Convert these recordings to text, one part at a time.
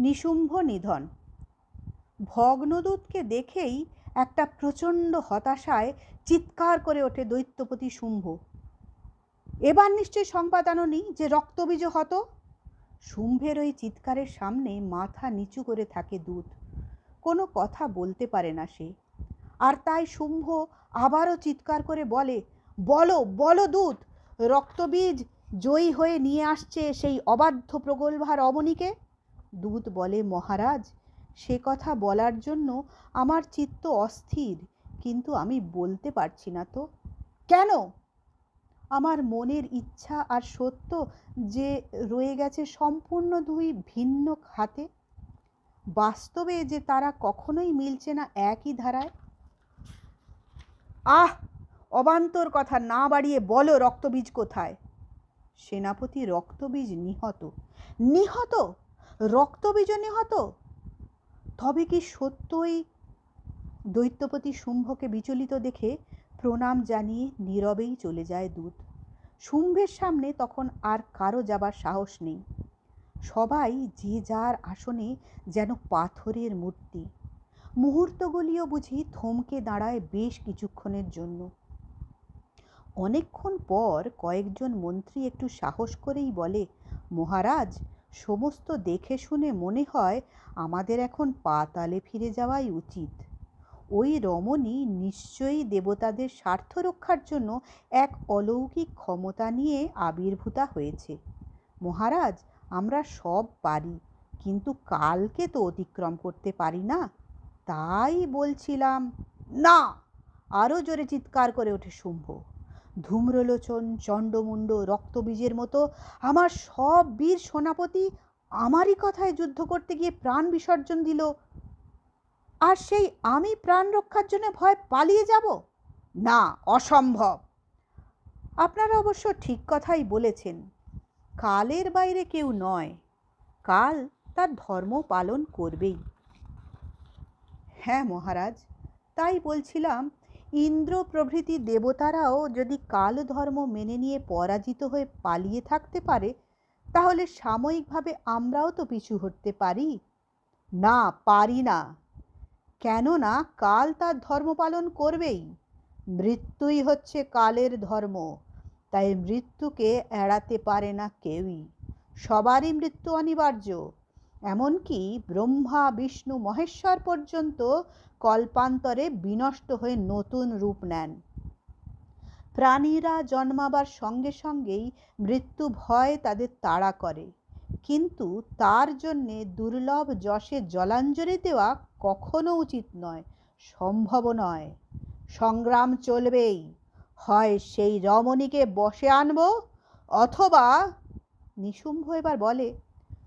নিশুম্ভ নিধন। ভগ্নদূতকে দেখেই একটা প্রচণ্ড হতাশায় চিৎকার করে ওঠে দৈত্যপতি শুম্ভ। এবার নিশ্চয়ই সংবাদ আনোনি যে রক্তবীজ হত? শুম্ভের ওই চিৎকারের সামনে মাথা নিচু করে থাকে দূত। কোনো কথা বলতে পারে না সে। আর তাই শুম্ভ আবারও চিৎকার করে বলে, বলো বলো দূত, রক্তবীজ জয়ী হয়ে নিয়ে আসছে সেই অবাধ্য প্রগল্ভা রমণীকে দূত বলে, মহারাজ, সে কথা বলার জন্য আমার চিত্ত অস্থির, কিন্তু আমি বলতে পারছি না তো। কেন? আমার মনের ইচ্ছা আর সত্য যে রয়ে গেছে সম্পূর্ণ দুই ভিন্ন খাতে। বাস্তবে যে তারা কখনোই মিলছে না একই ধারায়। আহ, অবান্তর কথা, না বাড়িয়ে বলো রক্তবীজ কোথায়? সেনাপতি রক্তবীজ নিহত। নিহত? রক্তবীজ নিহত তবে কি সত্যই দৈত্যপতি শুম্ভকে বিচলিত দেখে প্রণাম জানিয়ে নীরবেই চলে যায় দূত। শুম্ভের সামনে তখন আর কারও যাবার সাহস নেই। সবাই যে যার আসনে যেন পাথরের মূর্তি। মুহূর্তগুলিও বুঝি থমকে দাঁড়ায় বেশ কিছুক্ষণের জন্য। অনেকক্ষণ পর কয়েকজন মন্ত্রী একটু সাহস করেই বলে, মহারাজ সমস্ত দেখে শুনে মনে হয় আমাদের এখন পাতালে ফিরে যাওয়াই উচিত। ওই রমণী নিশ্চয়ই দেবতাদের স্বার্থ রক্ষার জন্য এক অলৌকিক ক্ষমতা নিয়ে আবির্ভূতা হয়েছে। মহারাজ, আমরা সব পারি, কিন্তু কালকে তো অতিক্রম করতে পারি না। তাই বলছিলাম, না আরও জোরে চিৎকার করে ওঠে শুম্ভ। ধূম্রলোচন, চণ্ডমুণ্ড, রক্তবীজের মতো আমার সব বীর সেনাপতি আমারই কথায় যুদ্ধ করতে গিয়ে প্রাণ বিসর্জন দিল। আর সেই আমি প্রাণ রক্ষার জন্য ভয় পালিয়ে যাব? না, অসম্ভব। আপনারা অবশ্য ঠিক কথাই বলেছেন, কালের বাইরে কেউ নয়, কাল তার ধর্ম পালন করবেই। হ্যাঁ মহারাজ, তাই বলছিলাম ইন্দ্র প্রভৃতি দেবতারাও যদি কাল ধর্ম মেনে নিয়ে পরাজিত হয়ে পালিয়ে থাকতে পারে, তাহলে সাময়িকভাবে আমরাও তো পিছু হটতে পারি। না পারি না। কেননা কাল তার ধর্ম পালন করবেই। মৃত্যুই হচ্ছে কালের ধর্ম। তাই মৃত্যুকে এড়াতে পারে না কেউই। সবারই মৃত্যু অনিবার্য। এমনকি ব্রহ্মা, বিষ্ণু, মহেশ্বর পর্যন্ত কল্পান্তরে বিনষ্ট হয়ে নতুন রূপ নেন। প্রাণীরা জন্মাবার সঙ্গে সঙ্গেই মৃত্যু ভয় তাদের তাড়া করে। কিন্তু তার জন্যে দুর্লভ যশে জলাঞ্জলি দেওয়া কখনো উচিত নয়, সম্ভব নয়। সংগ্রাম চলবেই। হয় সেই রমণীকে বসে আনব, অথবা নিশুম্ভ এবার বলে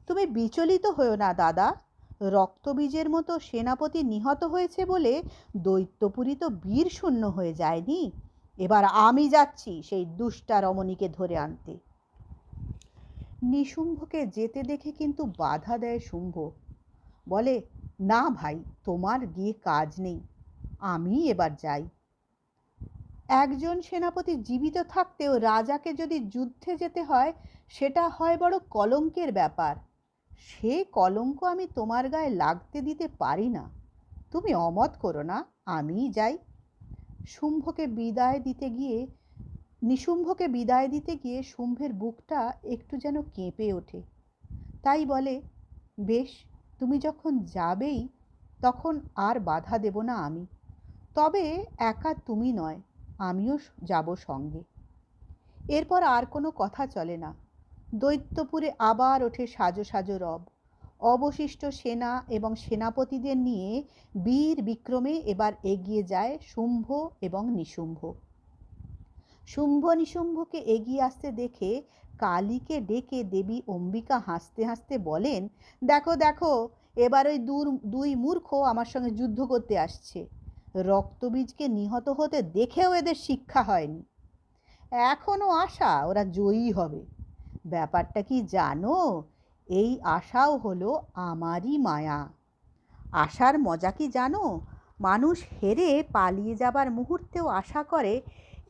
তুমি বিচলিত হও না, দাদা। রক্তবীজের মতো সেনাপতি নিহত হয়েছে বলে দৈত্যপুরী তো বীর শূন্য হয়ে যায়নি। এবার আমি যাচ্ছি সেই দুষ্টা রমণীকে ধরে আনতে। নিশুম্ভকে যেতে দেখে কিন্তু বাধা দেয় শুম্ভ। বলে, না ভাই, তোমার গিয়ে কাজ নেই। আমি এবার যাই। একজন সেনাপতি জীবিত থাকতেও রাজাকে যদি যুদ্ধে যেতে হয়, সেটা হয় বড় কলঙ্কের ব্যাপার। সে কলঙ্ক আমি তোমার গায়ে লাগতে দিতে পারি না। তুমি অমত করো না, আমিই যাই। শুম্ভকে বিদায় দিতে গিয়ে, নিশুম্ভকে বিদায় দিতে গিয়ে শুম্ভের বুকটা একটু যেন কেঁপে ওঠে। তাই বলে, বেশ, তুমি যখন যাবেই, তখন আর বাধা দেব না আমি। তবে একা তুমি নয়, আমিও যাব সঙ্গে। এরপর আর কোনো কথা চলে না। দৈত্যপুরে আবার ওঠে সাজো সাজো রব। অবশিষ্ট সেনা এবং সেনাপতিদের নিয়ে বীর বিক্রমে এবার এগিয়ে যায় শুম্ভ এবং নিশুম্ভ। শুম্ভ নিশুম্ভকে এগিয়ে আসতে দেখে কালীকে ডেকে দেবী অম্বিকা হাসতে হাসতে বলেন, দেখো দেখো, এবার ওই দূর, দুই মূর্খ আমার সঙ্গে যুদ্ধ করতে আসছে। রক্তবীজকে নিহত হতে দেখেও এদের শিক্ষা হয়নি। এখনও আশা ওরা জয়ী হবে। ব্যাপারটা কি জানো? এই আশাও হলো আমারই মায়া। আশার মজা কি জানো? মানুষ হেরে পালিয়ে যাবার মুহূর্তেও আশা করে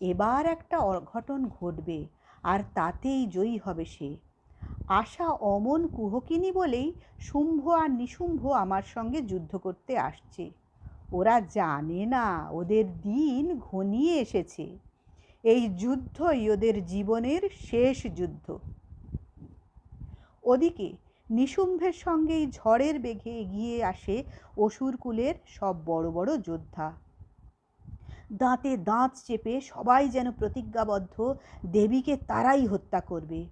এবার একটা অঘটন ঘটবে, আর তাতেই জয়ী হবে সে। আশা অমন কুহকিনী বলেই শুম্ভ আর নিশুম্ভ আমার সঙ্গে যুদ্ধ করতে আসছে। ওরা জানে না ওদের দিন ঘনিয়ে এসেছে। এই যুদ্ধই ওদের জীবনের শেষ যুদ্ধ। ওদিকে নিশুম্ভের সঙ্গেই ঝড়ের বেগে এগিয়ে আসে অসুরকুলের সব বড় বড় যোদ্ধা। দাঁতে দাঁত চেপে সবাই যেন প্রতিজ্ঞাবদ্ধ, দেবীকে তারাই হত্যা করবে।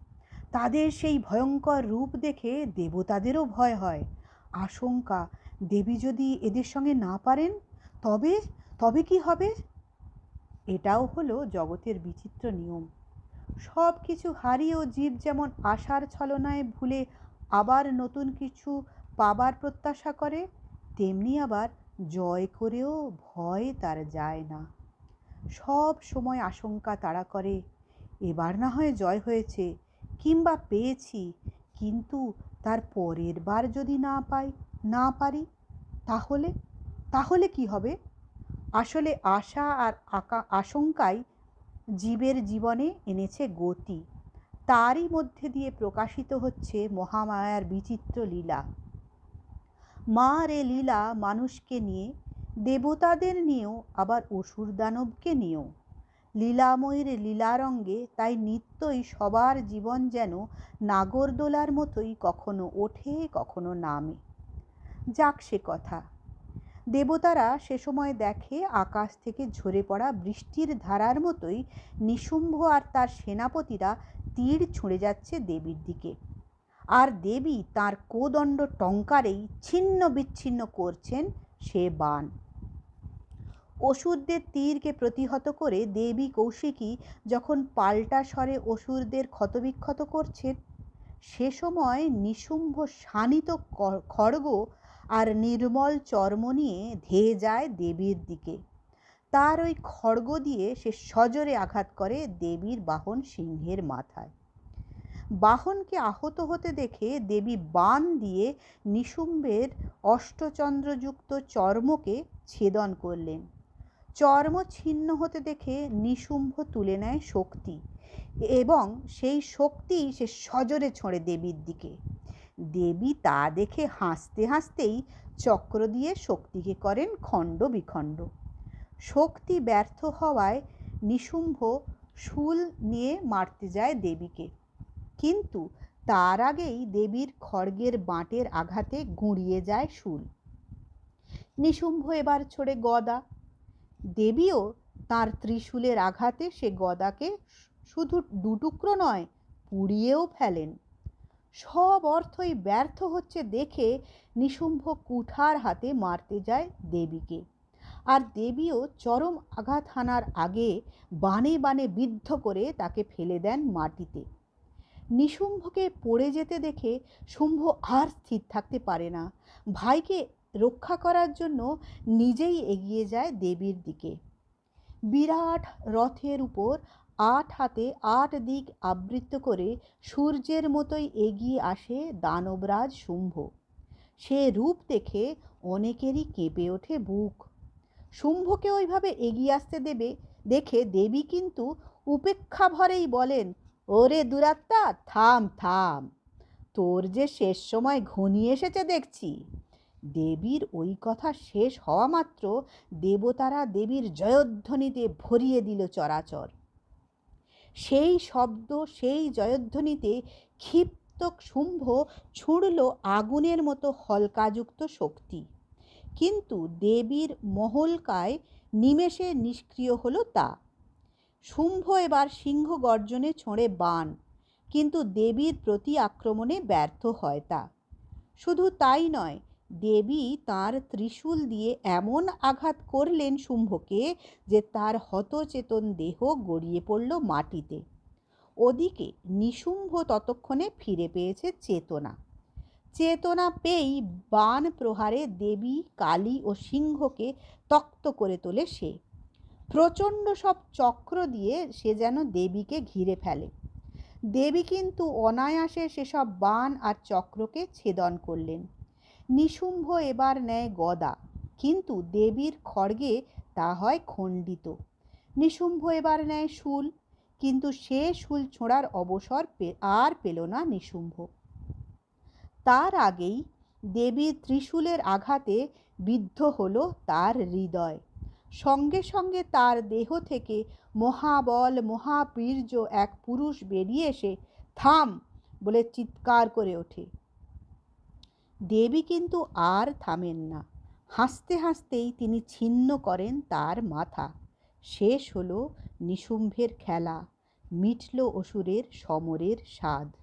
তাদের সেই ভয়ঙ্কর রূপ দেখে দেবতাদেরও ভয় হয়। আশঙ্কা, দেবী যদি এদের সঙ্গে না পারেন, তবে তবে কি হবে? এটাও হলো জগতের বিচিত্র নিয়ম। সব কিছু হারিয়েও জীব যেমন আশার ছলনায় ভুলে আবার নতুন কিছু পাবার প্রত্যাশা করে, তেমনি আবার জয় করেও ভয় তার যায় না। সব সময় আশঙ্কা তাড়া করে, এবার না হয় জয় হয়েছে, কিংবা পেয়েছি, কিন্তু তার পরের বার যদি না পাই, না পারি, তাহলে? তাহলে কি হবে? আসলে আশা আর আকা, আশঙ্কাই জীবের জীবনে এনেছে গতি। তারই মধ্যে দিয়ে প্রকাশিত হচ্ছে মহামায়ার বিচিত্র লীলা। মার এ লীলা, মানুষকে নিয়ে, দেবতাদের নিয়েও, আবার অসুর দানবকে নিয়েও লীলাময়ীর লীলারঙ্গে তাই নিত্যই সবার জীবন যেন নাগরদোলার মতোই কখনো ওঠে, কখনো নামে। যাক সে কথা। দেবতারা সে সময় দেখে আকাশ থেকে ঝরে পড়া বৃষ্টির ধারার মতোই নিশুম্ভ আর তার সেনাপতিরা তীর ছুঁড়ে যাচ্ছে দেবীর দিকে। আর দেবী তার কোদণ্ড টঙ্কারেই ছিন্ন বিচ্ছিন্ন করছেন সে বান অসুরদের তীরকে প্রতিহত করে দেবী কৌশিকী যখন পাল্টা স্বরে অসুরদের ক্ষতবিক্ষত করছেন, সে সময় নিশুম্ভ শানিত খড়গ আর নির্মল চর্ম নিয়ে ধেয়ে যায় দেবীর দিকে। তার ওই খড়গ দিয়ে সে সজোরে আঘাত করে দেবীর বাহন সিংহের মাথায়। বাহনকে আহত হতে দেখে দেবী বান দিয়ে নিশুম্বের অষ্টচন্দ্রযুক্ত চর্মকে ছেদন করলেন। চর্ম ছিন্ন হতে দেখে নিশুম্ভ তুলে নেয় শক্তি এবং সেই শক্তি সে সজোরে ছোঁড়ে দেবীর দিকে। দেবী তা দেখে হাসতে হাসতেই চক্র দিয়ে শক্তিকে করেন খণ্ড বিখণ্ড। শক্তি ব্যর্থ হওয়ায় নিশুম্ভ শুল নিয়ে মারতে যায় দেবীকে। কিন্তু তার আগেই দেবীর খড়গের বাঁটের আঘাতে গুঁড়িয়ে যায় শুল। নিশুম্ভ এবার ছড়ে গদা। দেবীও তার ত্রিশূলের আঘাতে সে গদাকে শুধু দুটুকরো নয়, পুড়িয়েও ফেলেন। সব অর্থই ব্যর্থ হচ্ছে দেখে নিশুম্ভ কুঠার হাতে মারতে যায় দেবীকে। আর দেবীও চরম আঘাত হানার আগে বানে বানে বিদ্ধ করে তাকে ফেলে দেন মাটিতে। নিশুম্ভকে পড়ে যেতে দেখে শুম্ভ আর স্থির থাকতে পারে না। ভাইকে রক্ষা করার জন্য নিজেই এগিয়ে যায় দেবীর দিকে। বিরাট রথের উপর আট হাতে আট দিক আবৃত্ত করে সূর্যের মতোই এগিয়ে আসে দানবরাজ শুম্ভ। সে রূপ দেখে অনেকেরই কেঁপে ওঠে বুক। শুম্ভকে ওইভাবে এগিয়ে আসতে দেবে, দেখে দেবী কিন্তু উপেক্ষা ভরেই বলেন, ওরে দুরাত্মা, থাম থাম। তোর যে শেষ সময় ঘনিয়ে এসেছে দেখছি। দেবীর ওই কথা শেষ হওয়া মাত্র দেবতারা দেবীর জয়ধ্বনিতে ভরিয়ে দিল চরাচর। সেই শব্দ, সেই জয়ধ্বনিতে ক্ষিপ্ত শুম্ভ ছুঁড়ল আগুনের মতো হলকাযুক্ত শক্তি। কিন্তু দেবীর মহলকায় নিমেষে নিষ্ক্রিয় হলো তা। শুম্ভ এবার সিংহ গর্জনে ছোঁড়ে বান, কিন্তু দেবীর প্রতি আক্রমণে ব্যর্থ হয় তা। শুধু তাই নয় দেবী তার ত্রিশূল দিয়ে এমন আঘাত করলেন শুম্ভকে যে তার হতচেতন দেহ গড়িয়ে পড়ল মাটিতে। ওদিকে নিশুম্ভ ততক্ষণে ফিরে পেয়েছে চেতনা। চেতনা পেয়েই বান প্রহারে দেবী, কালী ও সিংহকে তক্ত করে তোলে সে। প্রচণ্ড সব চক্র দিয়ে সে যেন দেবীকে ঘিরে ফেলে। দেবী কিন্তু অনায়াসে সেসব বান আর চক্রকে ছেদন করলেন। নিশুম্ভ এবার নেয় গদা, কিন্তু দেবীর খড়গে তা হয় খণ্ডিত। নিশুম্ভ এবার নেয় শুল, কিন্তু সে শুল ছোঁড়ার অবসর আর পেল না নিশুম্ভ। তার আগেই দেবীর ত্রিশূলের আঘাতে বিদ্ধ হল তার হৃদয়। সঙ্গে সঙ্গে তার দেহ থেকে মহাবল, মহাবীর্য এক পুরুষ বেরিয়ে এসে, থাম! বলে চিৎকার করে ওঠে। দেবী কিন্তু আর থামেন না। হাসতে হাসতেই তিনি ছিন্ন করেন তার মাথা। শেষ হলো নিশুম্ভের খেলা। মিটল অসুরের সমরের স্বাদ।